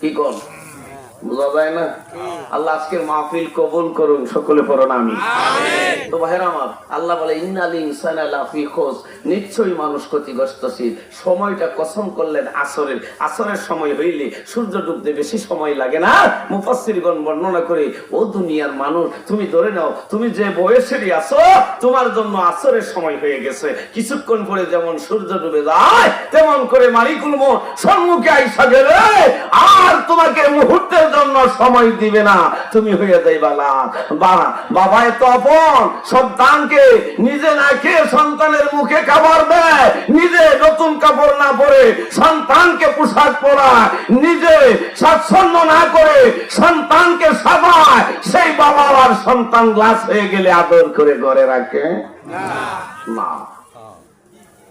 কি কর বোঝা যায় না? আল্লাহ আজকের মাহফিল কবুল করুন সকলে পড়ুন আমি। তো ভাইরা আমার আল্লাহ বলে ইন্নালি ইনসান লাফি খোঁজ নিশ্চয়ই মানুষ ক্ষতিগ্রস্তশীল। সময়টা কসম করলেন আসরের। আসরের সময় হইলে সূর্য ডুবতে বেশি সময় লাগে না? মুফাসসিরগণ বর্ণনা করে ও দুনিয়ার মানুষ তুমি ধরে নাও তুমি যে বয়সেরই আছো তোমার জন্য আসরের সময় হয়ে গেছে। কিছুক্ষণ পরে যেমন সূর্য ডুবে যায় তেমন করে মালিকুল মো সম্মুখে আইসা গেলে আর তোমাকে মুহূর্তের জন্য সময় দিবে না। তুমি হয়ে যাই বালা বাবা বাবা এত আপন, সন্তানকে নিজে না খেয়ে সন্তানের মুখে খাবার দেয়। নিজে নতুন কাপড় না পরে সন্তানকে পোশাক পরায় নিজে স্বাচ্ছন্দ্য না করে সন্তানকে সাবায় সেই বাবা আর সন্তান গ্লাস হয়ে গেলে আদর করে ঘরে রাখে। না।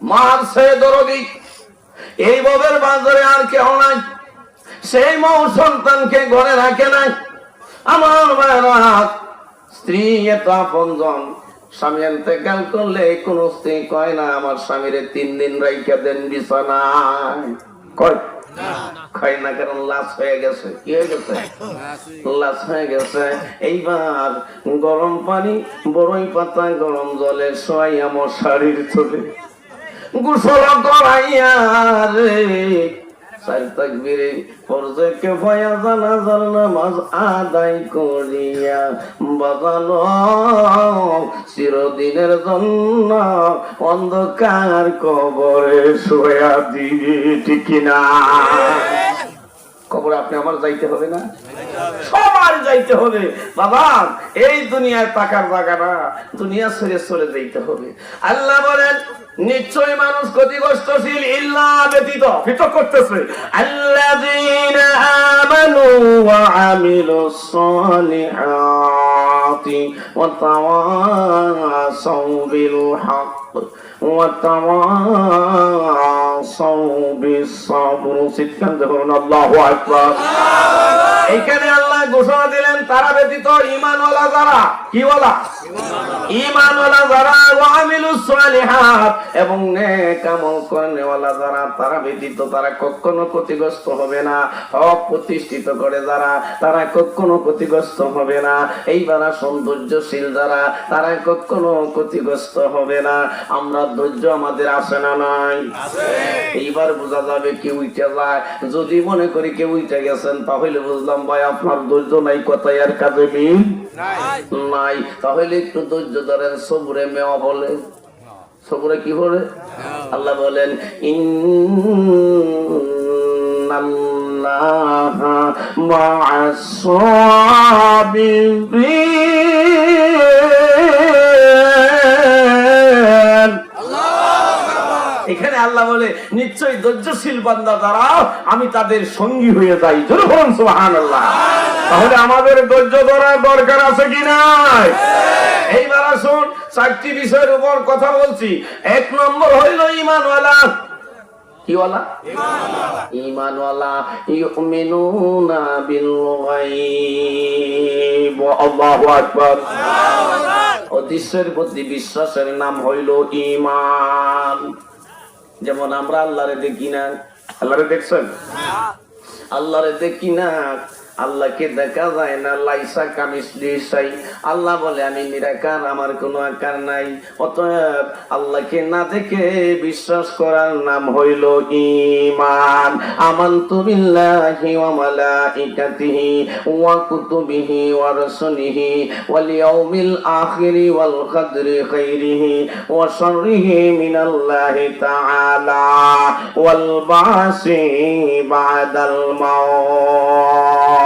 মার সে দরদি, এই ববের বাজারে আর কেউ নাই। সেই মৌ সন্তানকে ঘরে রাখে নাই। আমার ভাইরা স্ত্রী এত আপনজন, স্বামী এতেকাল করলে কোন স্ত্রী কয় না, আমার স্বামীরে তিন দিন রাইখা দেন, বিছানায়। কয়। না গেছে। কি হয়ে গেছে? গেছে। গরম জলে শোয়াই আমার শাড়ির চলে গোসল করাইয়া রে বাজানো চিরদিনের জন্য অন্ধকার কবরে সোয়া দিবি, ঠিক না কবরে আপনি আমার যাইতে হবে না? সবার যাইতে হবে। বাবা, এই দুনিয়ায় টাকার জায়গা না দুনিয়া ছেড়ে চলে যাইতে হবে। আল্লাহ বলেন, নিশ্চয় মানুষ ক্ষতিগ্রস্তশীল ইল্লা ব্যতীত পৃথক করতেছে। আল্লাযীনা আমানু ওয়া আমিলুস সালিহাতি ওয়া তাওয়াসাউ বিল হক ওয়া তাওয়াসাউ বিস সাবর চিৎকার করুন আল্লাহু আকবার। এইখানে আল্লাহ ঘোষণা দিলেন তারা ব্যতীত ইমানওয়ালা যারা? কি বলা ইমানওয়ালা যারা সালিহাত। এবং নেক আমল করেনেওয়ালা যারা তারা ব্যতীত তারা কখনো ক্ষতিগ্রস্ত হবে না। হক প্রতিষ্ঠিত করে যারা তারা কখনো ক্ষতিগ্রস্ত হবে না। এইবার সৌন্দর্যশীল যারা তারা কখনো ক্ষতিগ্রস্ত হবে না। আমরা ধৈর্য আমাদের আসে না নাই? এইবার বোঝা যাবে কেউ উঠে যায়। যদি মনে করি কেউ উঠে গেছেন তাহলে বুঝলাম ভাই আপনার ধৈর্য নাই কথাই আর কাজে মিল নাই। তাহলে একটু ধৈর্য ধরেন সবরে মেওয়া বলে। সবরে কি বলে? আল্লাহ বলেন ইন্নাল্লাহা মা'আস এখানে আল্লাহ বলে নিশ্চয়ই ধৈর্যশীল বান্দা দ্বারা আমি তাদের সঙ্গী হয়ে যাই। জোরে বলুন সুবহানাল্লাহ। তাহলে আমাদের ধৈর্য ধরার দরকার আছে কি নাই? এইবার আসুন চারটি বিষয়ের উপর কথা বলছি। এক নম্বর হইল ইমানওয়ালা কি ইমানওয়ালা ইউমিনুনা বিল গায়ব আল্লাহু আকবার। অদৃশ্যের প্রতি বিশ্বাসের নাম হইল ইমান যেমন আমরা আল্লাহরে দেখি না আল্লাহরে দেখছেন? আল্লাহরে দেখি না আল্লাহকে দেখা যায় না, লাইসা কামিস দিশাই আল্লাহ বলে, আমি নিরাকার, আমার কোনো আকার নাই। অতএব আল্লাহকে না দেখে বিশ্বাস করার নাম হইল ইমান আমানতু বিল্লাহি ওয়া মালাইকাতিহি ওয়া কুতুবিহি ওয়া রাসূলিহি ওয়াল ইয়াউমিল আখিরি ওয়াল কদরি খাইরিহি ওয়া শাররিহি মিনাল্লাহি তাআলা ওয়াল বাসি বাদাল মাউত।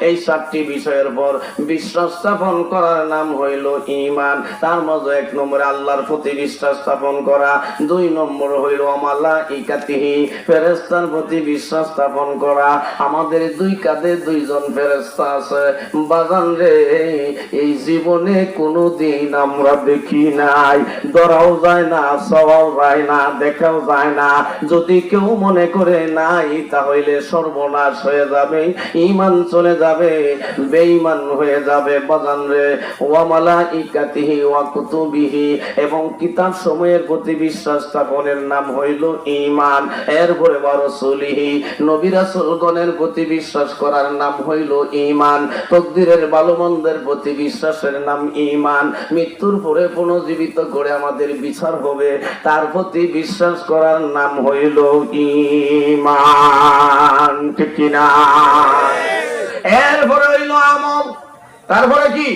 এই সাতটি বিষয়ের পর বিশ্বাস স্থাপন করার নাম হইল ইমান তার মধ্যে এক নম্বরে আল্লাহর প্রতি বিশ্বাস স্থাপন করা। দুই নম্বর হইল আমাল্লা ইকাতিহি ফেরেস্তার প্রতি বিশ্বাস স্থাপন করা। আমাদের দুই কাঁধে দুইজন ফেরেস্তা আছে। বাগান রে, এই জীবনে কোনো দিন আমরা দেখি নাই। ধরাও যায় না সবাও যায় না, দেখাও যায় না। যদি কেউ মনে করে নাই, তাহলে সর্বনাশ হয়ে যাবে। ইমান চলে যাবে, বেঈমান হয়ে যাবে বাজান রে। ওয়া মালাইকাতিহি ওয়া কুতুবিহি, এবং কিতাব সময়ের প্রতি বিশ্বাস স্থাপনের নাম হইল ঈমান। এরপরে ওয়া রাসূলিহি, নবী রাসূলগণের প্রতি বিশ্বাস করার নাম হইল ঈমান। তকদিরের ভালো মন্দের প্রতি বিশ্বাসের নাম ঈমান। মৃত্যুর পরে পুনর্জীবিত করে আমাদের বিচার হবে, তার প্রতি বিশ্বাস করার নাম হইল ঈমান। ঠিক কিনা? এরপরে হইল আমল। তারপরে কি?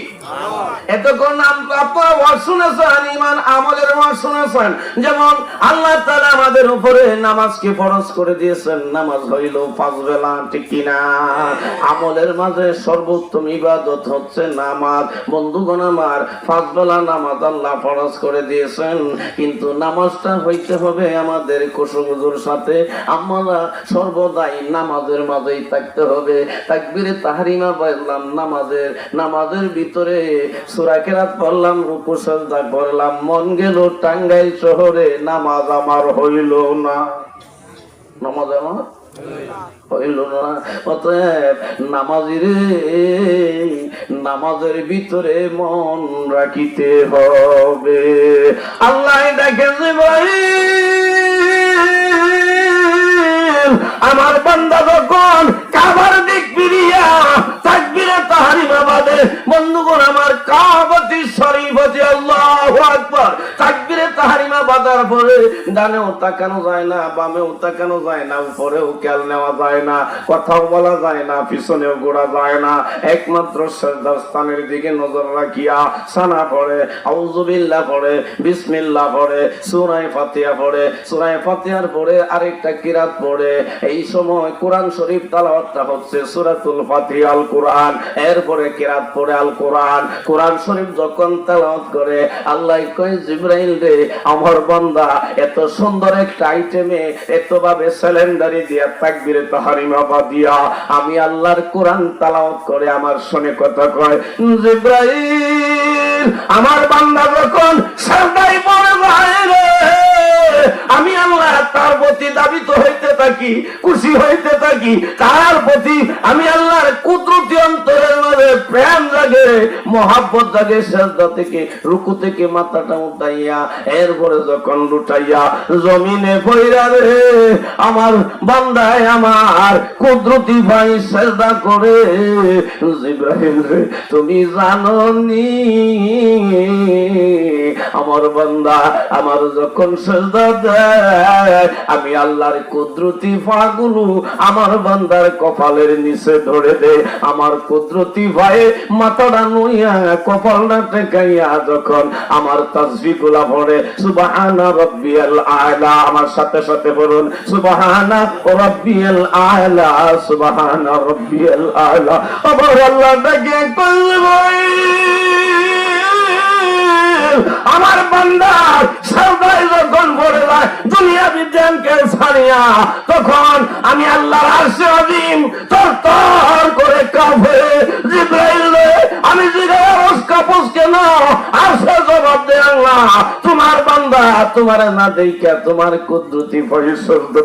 সর্বোত্তম ইবাদত হচ্ছে নামাজ। বন্ধুগণ আমার বেলা নামাজ আল্লাহ ফরজ করে দিয়েছেন। কিন্তু নামাজটা হইতে হবে আমাদের কুসুমজুর সাথে। আমরা সর্বদাই নামাজের মাঝেই থাকতে হবে। তাকবিরে তাহারিমা বললাম, নামাজের নামাজের ভিতরে সূরা কেরাত পড়লাম, রুকু সাজদা করলাম, মন গেল টাঙ্গাইল শহরে, নামাজ আমার হইল না। নামাজ আমার নামাজিরে নামাজের ভিতরে মন রাখিতে হবে। আল্লাহ দেখে ভাই আমার শরীফ আছে আল্লাহু আকবার। বাদার পরে ডানেও তাকানো যায় না, বামেও তাকানো যায় না, উপরেও খেয়াল নেওয়া যায় না, কথাও বলা যায় না, পিছনেও ঘোরা যায় না। একমাত্র স্থানের দিকে নজর রাখিয়া সানা পড়ে আউজুবিল্লাহ পড়ে, বিসমিল্লাহ পড়ে সুরাই ফাতিহা পড়ে সুরাই ফাতিহার পরে আরেকটা কিরাত পড়ে। এই সময় কোরআন শরীফ তালাওয়াতটা হচ্ছে সুরাতুল ফাতিহা আল কোরআন, এরপরে কিরাত পড়ে আল কোরআন। কোরআন শরীফ যখন তেলাওয়াত করে, আল্লাহ কয়, জিব্রাইল রে, আমার বান্দা, এত সুন্দর একটা আইটেমে এত ভাবে দিয়া তাকবিরে আমি আল্লাহর কোরআন তালাওয়াত করে আমার শুনে কথা কয়, জিব্রাইল, আমার বান্দা যখন সাদাই পড়ে যায় রে। আমি আল্লাহ তার প্রতি দাবিত হইতে থাকি, খুশি হইতে থাকি, তার প্রতি আমি আল্লাহর কুদরতি অন্তরের মধ্যে প্রেম মহাব্বত থেকে, রুকু থেকে মাথাটা উঠাইয়া, এরপরে যখন লুটাইয়া জমিনে পইরা রে, আমার বান্দায় আমার কুদরতি ভাই সেজদা করে, জিব্রাহিম রে, তুমি জানো নি আমার বান্দা, আমার যখন আমি আল্লাহর কুদরতি ফাগুলো আমার বান্দার কপালের নিচে ধরে দে। আমার কুদরতি ভাইয়ে মাথাটা নুইয়া, কপালটা টেকাইয়া যখন আমার তাসবি গুলা পড়ে সুবাহানা রব্বিয়াল আলা, আমার সাথে সাথে বলুন, সুবাহানা রব্বিয়াল আলা, সুবাহানা রব্বিয়াল ডাকে কইলে ভাই আমার বান্দার সর্দায় যখন পড়ে দুনিয়া বিজ্ঞানকে ছাড়িয়া, তখন আমি আল্লাহর আরশে আজিম তোর তর করে কাঁপে। জিব্রাইল আমি আমি জিজ্ঞাসা কাপুস কেন আসে জবাব দেয় আল্লাহ, তোমার বান্দা তোমার না দেখা তোমার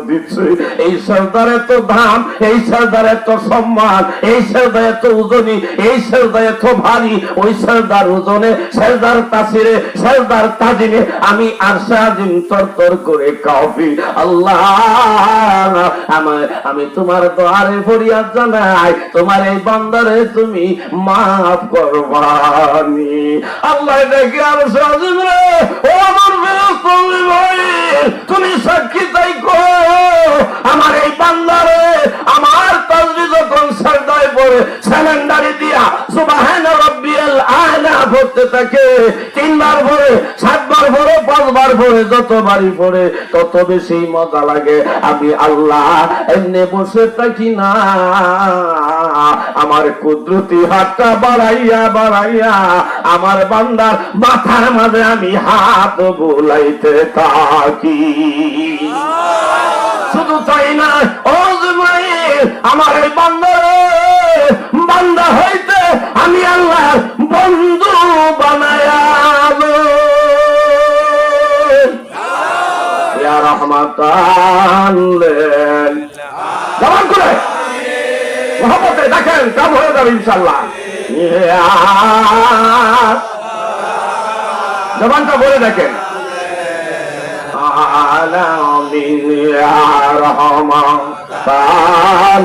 দিচ্ছে? এই সর্দার এত দাম, এই সর্দার এত সম্মান, এই সর্দার এত এই সর্দার এত ভারী, ওই সর্দার ওজনে সর্দার তাসিরে সর্দার আমি আরশাদিন তর তর করে আল্লাহ, আমার, আমি তোমার ফরিয়াদ জানাই, তোমার এই বান্দারে তুমি মাফ করবানি। আল্লাহ রে, ও আমার তুমি সাক্ষী তাই আমার এই বান্দারে আমার তাজরি যখন সরদায় পড়ে স্যালেন্ডারি দিয়া সুবহান রাব্বিয়াল আলা পড়তে থাকে, তিনবার পড়ে সাতবার পড়ে, পাঁচবার পড়ে, যতবারই পড়ে, তত বেশি মজা লাগে। আমি আল্লাহ এমনি বসে থাকি না। আমার কুদরতি হাতটা বাড়াইয়া বাড়াইয়া, আমার বান্দার মাথার মাঝে আমি হাত বুলাইতে থাকি। শুধু তাই না আমার এই বান্দারে বান্দা হইতে আমি আল্লাহ বন্ধু বানায়া রহমাতান জবান করে মহব্বতে দেখেন কাম হয়ে যাবে ইনশাল্লাহ। জবানটা বলে দেখেন। রহমান পালেন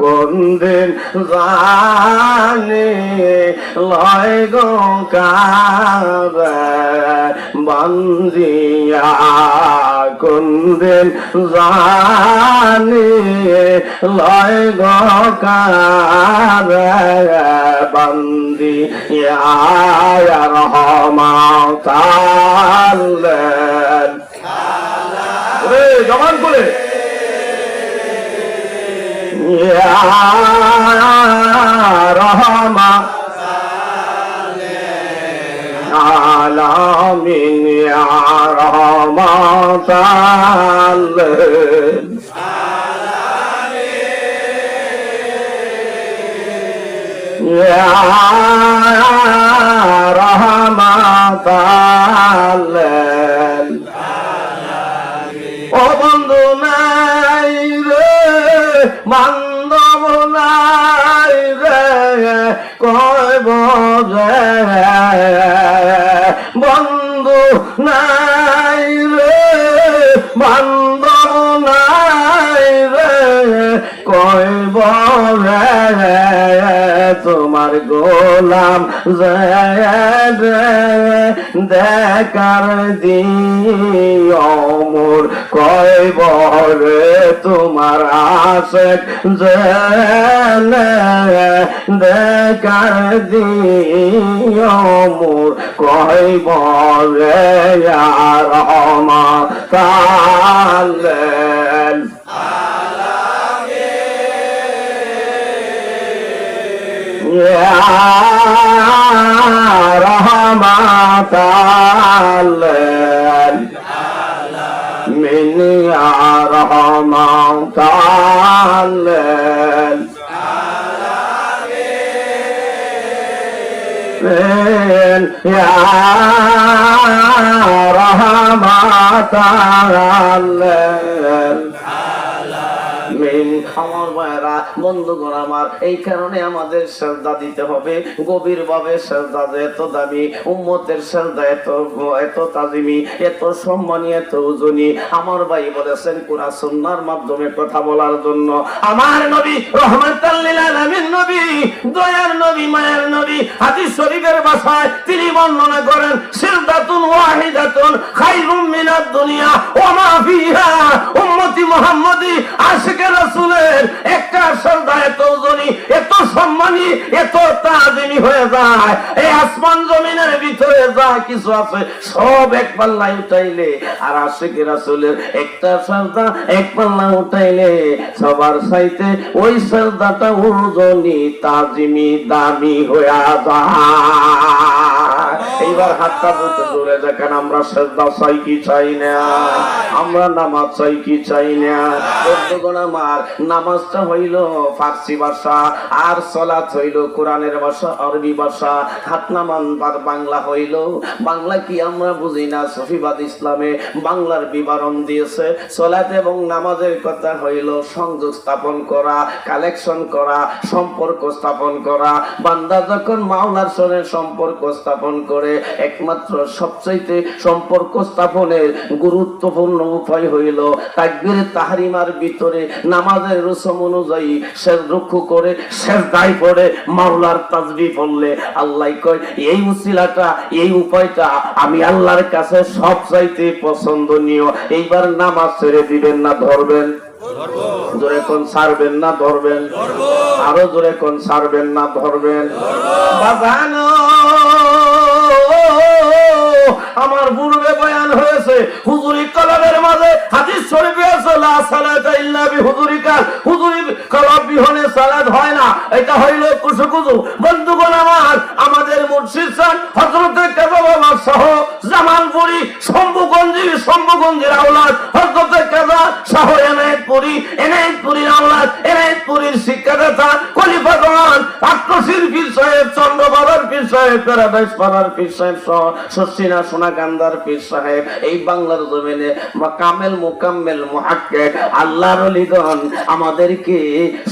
কোনদের জানে লয় গঙ্কার বান্দিয়া কোনদের জানে লয় গঙ্কার বান্দিয়া রহমাতাল জবান করে রহমা আলামিন রহমাতাল ও বন্ধু নাই রে বান্ধব নাই রে কয় বজে বন্ধু নাই রে বান্ধব নাই রে কয় বজে তোমার গোলাম দেখার দিও মোর কয় বরে তোমার জেলে দেখার দিও মোর কয় বরে আর রহমাতাল্লেন رحمة من يا رحمة يا رحمة الله মিন আমার আমার, এই কারণে আমাদের শ্রদ্ধা দিতে হবে। শ্রদ্ধা এত দামি, উম্মতের শ্রদ্ধা এত এত তাজিমি, এত সম্মানী, এত আমার ভাই বলেছেন কোরআ সুন্নাহর মাধ্যমে কথা বলার জন্য। আমার নবী আলামিন নবী, দয়ার নবী, মায়ের নবী, হাদিস শরীফের ভাষায় তিনি বর্ণনা করেন সিরদাতুন ওয়াহিদাতুন খায়রুম মিনাদ দুনিয়া, ওয়া মা ফিহা, উম্মতি মুহাম্মাদি আশিকে রাসূলের একটা শ্রদ্ধা এত ওজনী এত সম্মানী, এত তাজিমি হয়ে যায়। এই আসমান জমিনের ভিতরে যা কিছু আছে, সব এক পাল্লায় উঠাইলে। আর আশিকে রাসূলের একটা শ্রদ্ধা এক পাল্লা উঠাইলে। সবার সাইতে ওই শ্রদ্ধাটা ওজনী তাজিমি দামি হয়ে যায়। এইবার হাতটা বলতে দূরে দেখেন, আমরা শ্রদ্ধা চাই কি চাই না? আমরা নামাজ চাই কি চাই না? বন্ধুগণ আমার, নামাজটা হইল ফার্সি ভাষা, আর সলাৎ হইল কোরআনের ভাষা, আরবি ভাষা। বাংলা হইল। বাংলা কি আমরা বুঝি না? সফিবাদ ইসলামে বাংলার বিবরণ দিয়েছে। সলাৎ এবং নামাজের কথা হইল সংযোগ স্থাপন করা, কালেকশন করা, সম্পর্ক স্থাপন করা। বান্দা যখন মাওলার সঙ্গে সম্পর্ক স্থাপন করে একমাত্র সবচাইতে সম্পর্ক স্থাপনের গুরুত্বপূর্ণ উপায় হইল তাকবীর তাহারিমার ভিতরে নামাজের রসম অনুযায়ী শেষ রুখু করে শেষ দায় পড়ে মাওলার তাজবি পড়লে আল্লাহ কয়, এই উসিলাটা, এই উপায়টা আমি আল্লাহর কাছে সব চাইতে পছন্দনীয়। এইবার নামাজ ছেড়ে দিবেন না, ধরবেন। ছাড়বেন না, ধরবেন। আরও জোরে কোন ছাড়বেন না, ধরবেন। বাজানো আমার পূর্বে বয়ান হয়েছে। হুজুরি কলমের মাঝে হাদিস শরীফে আছে সালাতা ইল্লা বিহুজুরিকা হুজুরি কলব বিহনে সালাত হয় না। এটা হইল কুসুকুজু। বন্ধুগণ আমার, আমাদের মুর্শিদ হযরতে বাবা সহ শম্ভুগঞ্জি, শম্ভুগঞ্জের আওলাদ। হযরতে সহ এনায়েতপুরি আওলাদ শিক্ষাদাতা খলিফাগণ সাহেব চন্দ্রবাবার পীর আমাদেরকে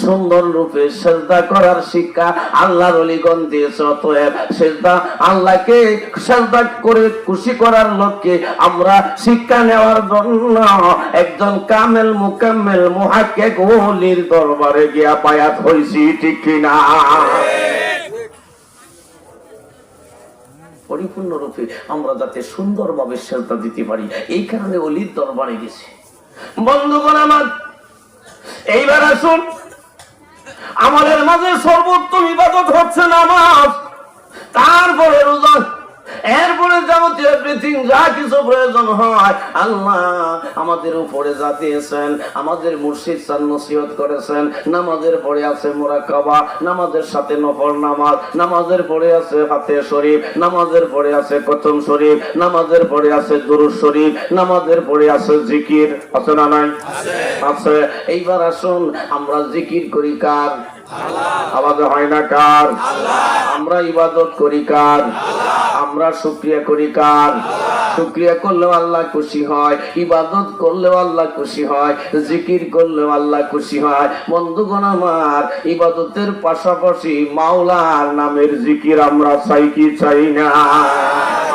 সুন্দর রূপে সেজদা করার শিক্ষা আল্লাহর অলিগণ দিয়েছে। অতএব সেজদা আল্লাহকে সেজদা করে খুশি করার লক্ষ্যে আমরা শিক্ষা নেওয়ার জন্য একজন কামেল মুকাম্মেল মুহাক্কিক ওলির দরবারে গিয়া বায়াত হইছি, ঠিক কিনা? পরিপূর্ণ রূপে আমরা যাতে সুন্দরভাবে সেজদা দিতে পারি। এই কারণে অলির দরবারে গেছে। বন্ধুগণ আমার, এইবার আসুন। আমাদের মাঝে সর্বোত্তম ইবাদত হচ্ছে নামাজ। তারপরে রোজা। এরপরে যাবতীয় এভরিথিং যা কিছু প্রয়োজন হয় আল্লাহ আমাদের উপরে যা দিয়েছেন আমাদের মুর্শিদ সান নসিহত করেছেন। নামাজের পরে আছে মোরাকাবা নামাজের সাথে নফল নামাজ নামাজের পরে আছে হাতে শরীফ নামাজের পরে আছে কথম শরীফ নামাজের পরে আছে দুরুদ শরীফ নামাজের পরে আছে জিকির। আছে না নাই? আছে। এইবার আসুন আমরা জিকির করি কার? আওয়াজ হয় না কার? আমরা ইবাদত করি কার? আমরা করি কার? করলেও আল্লাহ খুশি হয়, ইবাদত করলেও আল্লাহ খুশি হয়, জিকির করলেও আল্লাহ খুশি হয়। বন্ধুগণ আমার, ইবাদতের পাশাপাশি মাওলার নামের জিকির আমরা চাই কি চাই না?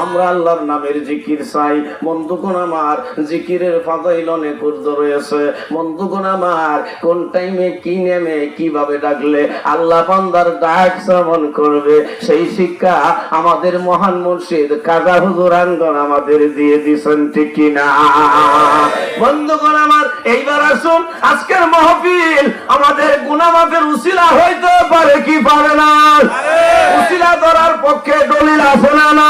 আমরা আল্লাহর নামের জিকির চাই। বন্ধুগণ আমার, জিকিরের ফাদাইল অনেক উর্ধ রয়েছে। বন্ধুগণ আমার, কোন টাইমে কি নেমে, কীভাবে ডাকলে আল্লাহ বান্দার ডাক শ্রবণ করবে, সেই শিক্ষা আমাদের মহান মুর্শিদ কাজা হুজুর আঙ্গন আমাদের দিয়ে দিছেন ঠিক কিনা? বন্ধুগণ আমার, এইবার আসুন, আজকের মহফিল আমাদের গুনামাফের উসিলা হইতে পারে কি পারে না? উসিলা ধরার পক্ষে দলিল আছে না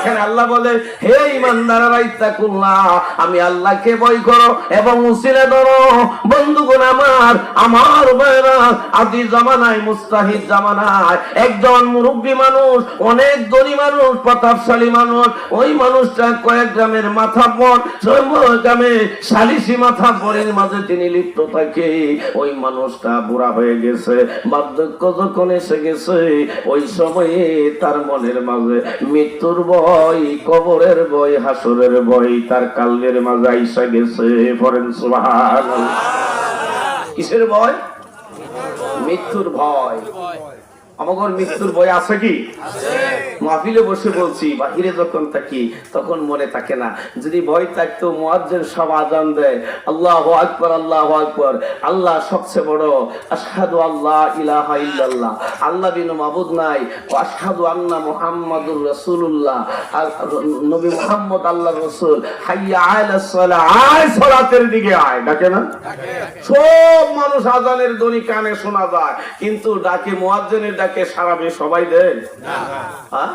এখানে আল্লাহ বলে, হে ইমানদারেরা ইত্তাকুল্লাহ আমি আল্লাহকে ভয় করো এবং উসিলে ধরো। বন্ধুগণ আমার আমার ভাইরা আদি জামানায়, মুস্তাহিদ জামানায়, একজন মুরব্বী মানুষ, অনেক ধনী মানুষ, প্রতাপশালী মানুষ, ওই মানুষটা কয়েক গ্রামের মাথা পর গ্রামে সালিসি মাথা পরের মাঝে তিনি লিপ্ত থাকে। ওই মানুষটা বুড়া হয়ে গেছে, বার্ধক্য যখন এসে গেছে, ওই সময়ে তার মনের মাঝে মৃত্যুর ভয়, কবরের ভয়, হাসুরের ভয়, তার কালের মাঝে আইসা গেছে ফরেন সুবহানাল্লাহ। কিসের ভয়? মৃত্যুর ভয়। আমাদের মৃত্যুর ভয় আছে কি? মাহফিলে বসে বলছি বাহিরে যখন থাকি তখন মনে থাকে না। যদি ভয় থাকতো মুয়াজ্জিন সব আজান দেয়। আল্লাহ আকবর আল্লাহ আকবর। আল্লাহ সবচেয়ে বড় আশহাদু আল্লাহ ইলাহা ইল্লাল্লাহ। আল্লাহ বিনু মাবুদ নাই। আশহাদু আন্না মুহাম্মাদুর রাসূলুল্লাহ। আর নবী মুহাম্মদ আল্লাহ রাসূল। হাইয়া আলাস সালাহ আয় সালাতের দিকে আয়। ডাকে না? সব মানুষ আজানের ধ্বনি কানে শোনা যায়। কিন্তু ডাকে মুয়াজ্জিনের ডাকে সারাবে সবাই দেয়? হ্যাঁ?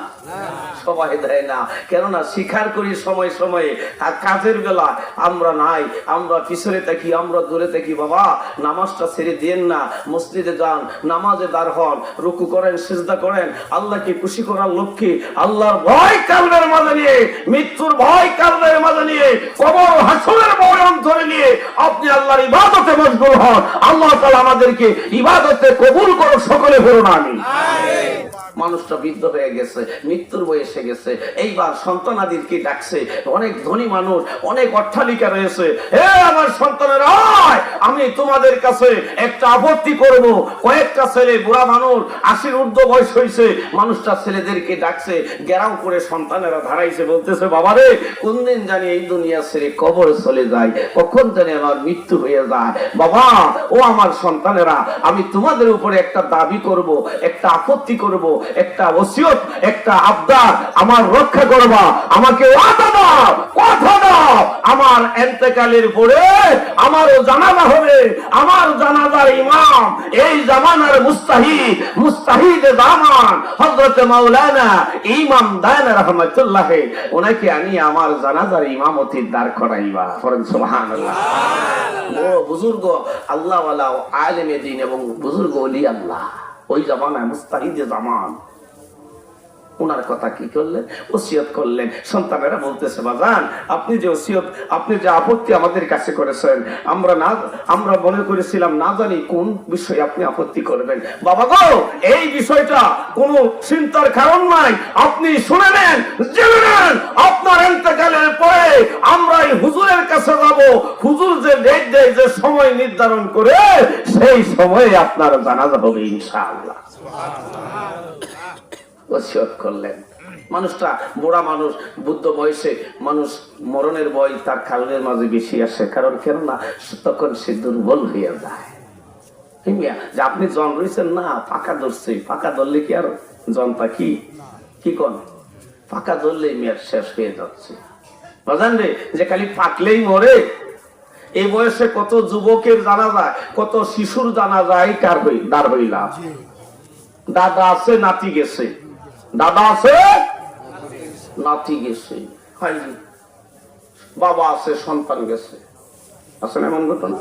সবাই দেয় না। কেননা স্বীকার করি সময় সময়ে, আর কাজের বেলা আমরা নাই, আমরা পিছনে থাকি, আমরা দূরে থাকি। বাবা, নামাজটা ছেড়ে দিয়েন না, মসজিদে যান, নামাজে দাঁড় হন, রুকু করেন, সেজদা করেন, আল্লাহকে খুশি করার লক্ষ্যে, আল্লাহর ভয় কালবের মাঝে নিয়ে, মৃত্যুর ভয় কালবের মাঝে নিয়ে, কবর হাসনের ভয় অন্তরে নিয়ে আপনি আল্লাহর ইবাদতে মশগুল হন। আল্লাহ তাআলা আমাদেরকে ইবাদতে কবুল করো সকলে করুন আমি মানুষটা বৃদ্ধ হয়ে গেছে, মৃত্যুর বয়সে গেছে। এইবার সন্তানাদিরকে ডাকছে? অনেক ধনী মানুষ, অনেক অট্টালিকা রয়েছে। হে আমার সন্তানের আমি তোমাদের কাছে একটা আপত্তি করব। কয়েকটা ছেলে বুড়া মানুষ, আশির ঊর্ধ্ব বয়স হয়েছে মানুষটা ছেলেদেরকে ডাকছে, গেরাও করে সন্তানেরা ধারাইছে, বলতেছে বাবারে কোন দিন জানি এই দুনিয়া ছেড়ে কবর চলে যায়? কখন জানি আমার মৃত্যু হয়ে যায়? বাবা, ও আমার সন্তানেরা, আমি তোমাদের উপরে একটা দাবি করব, একটা আপত্তি করব। একটা ওসিয়ত একটা আবদার আমার রক্ষা করবা আমাকে ওয়াদা দাও কথা দাও। আমার এন্তেকালের পরে আমারও জানাজা হবে আমার জানাজার ইমাম এই জামানার মুস্তাহিদ মুস্তাহিদ জামান হযরত মাওলানা ইমাম দায়না রহমাতুল্লাহ ওনাকে আনি আমার জানাজার ইমামতির দাঁড় করাইবা। পড়েন সুবহানাল্লাহ। ও বুজুর্গ আল্লাহ আলেমে দিন এবং বুজুর্গ ওলি আল্লাহ। ওই জামানায় মুস্তাহিদে জামান ওনার কথা কি করলেন? ওসিয়ত করলেন। সন্তানেরা বলতেছে, বাজান, আপনি যে ওসিয়ত, আপনি যে আপত্তি আমাদের কাছে করেছেন, আমরা না, আমরা মনে করেছিলাম না জানি কোন বিষয়ে আপনি আপত্তি করবেন। বাবা গো, এই বিষয়টা কোনো চিন্তার কারণ নাই। আপনি শুনে নেন, জেনে নেন। আপনার এতেকালের পরে আমরা এই হুজুরের কাছে যাব। হুজুর যে ডেট দেয়, যে সময় নির্ধারণ করে, সেই সময়ে আপনার জানাজা হবে ইনশাআল্লাহ। ওসিয়ত করলেন। মানুষটা বুড়া মানুষ, বুদ্ধ বয়সে মানুষ মরণের বয় তার কালনের মাঝে বেশি আসে। কারণ কেননা তখন সে দুর্বল হইয়া যায়। যে আপনি জন রয়েছেন না, পাকা ধরছে। পাকা ধরলে কি আর জনটা কি? কি কন? পাকা ধরলে মেয়ার শেষ হয়ে যাচ্ছে। বাজান রে, যে খালি পাকলেই মরে এই বয়সে কত যুবকের জানা যায়, কত শিশুর জানা যায় কার হই দাঁড় হইলাম। দাদা আছে, নাতি গেছে। দাদা আছে? নাতি গেছে। বাবা আছে সন্তান গেছে। না এমন ঘটনা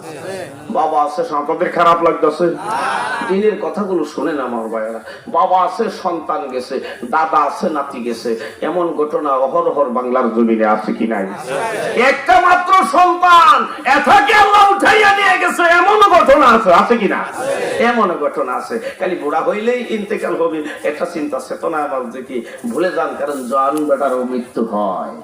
বাবা আছে, সন্তানদের খারাপ লাগতেছে। দিনের কথাগুলো শুনেন আমার ভাইয়েরা। বাবা আছে, সন্তান গেছে, দাদা আছে, নাতি গেছে। এমন ঘটনা অহরহর বাংলার জমিনে আছে কি নাই? একটা মাত্র সন্তান এথাকে আল্লাহ উঠাইয়া নিয়ে গেছে। এমন ঘটনা আছে আছে কি না? এমন ঘটনা আছে। খালি বুড়া হইলেই ইন্তেকাল হবে। একটা চিন্তা চেতনা আবার দেখি। ভুলে যান, কারণ জন বেটারও মৃত্যু হয়।